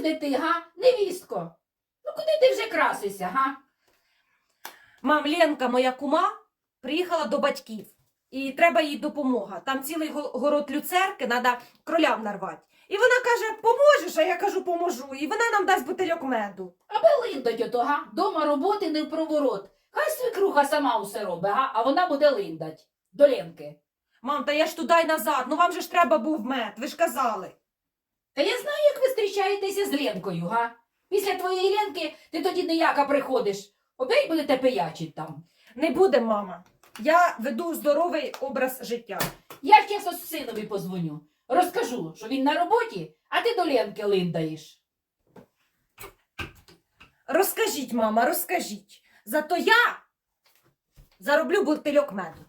де ти, га, невістко. Ну куди ти вже красишся, га? Мам, Ленка, моя кума, приїхала до батьків. І треба їй допомога. Там цілий город люцерки, треба кролям нарвати. І вона каже, поможеш, а я кажу, поможу. І вона нам дасть бутильок меду. Аби линдать ото, га? Дома роботи не в проворот. Хай свекруха сама усе робить, га? а вона буде линдать. До Ленки. Мам, та я ж туди й назад, ну вам же ж треба був мед, ви ж казали. Та я знаю, як ви зустрічаєтеся з Ленкою, га? Після твоєї Ленки ти тоді ніяка приходиш. Опять будете пиячить там. Не буде, мама. Я веду здоровий образ життя. Я часом синові позвоню. Розкажу, що він на роботі, а ти до Ленки линдаєш. Розкажіть, мама, розкажіть. Зато я зароблю бутильок меду.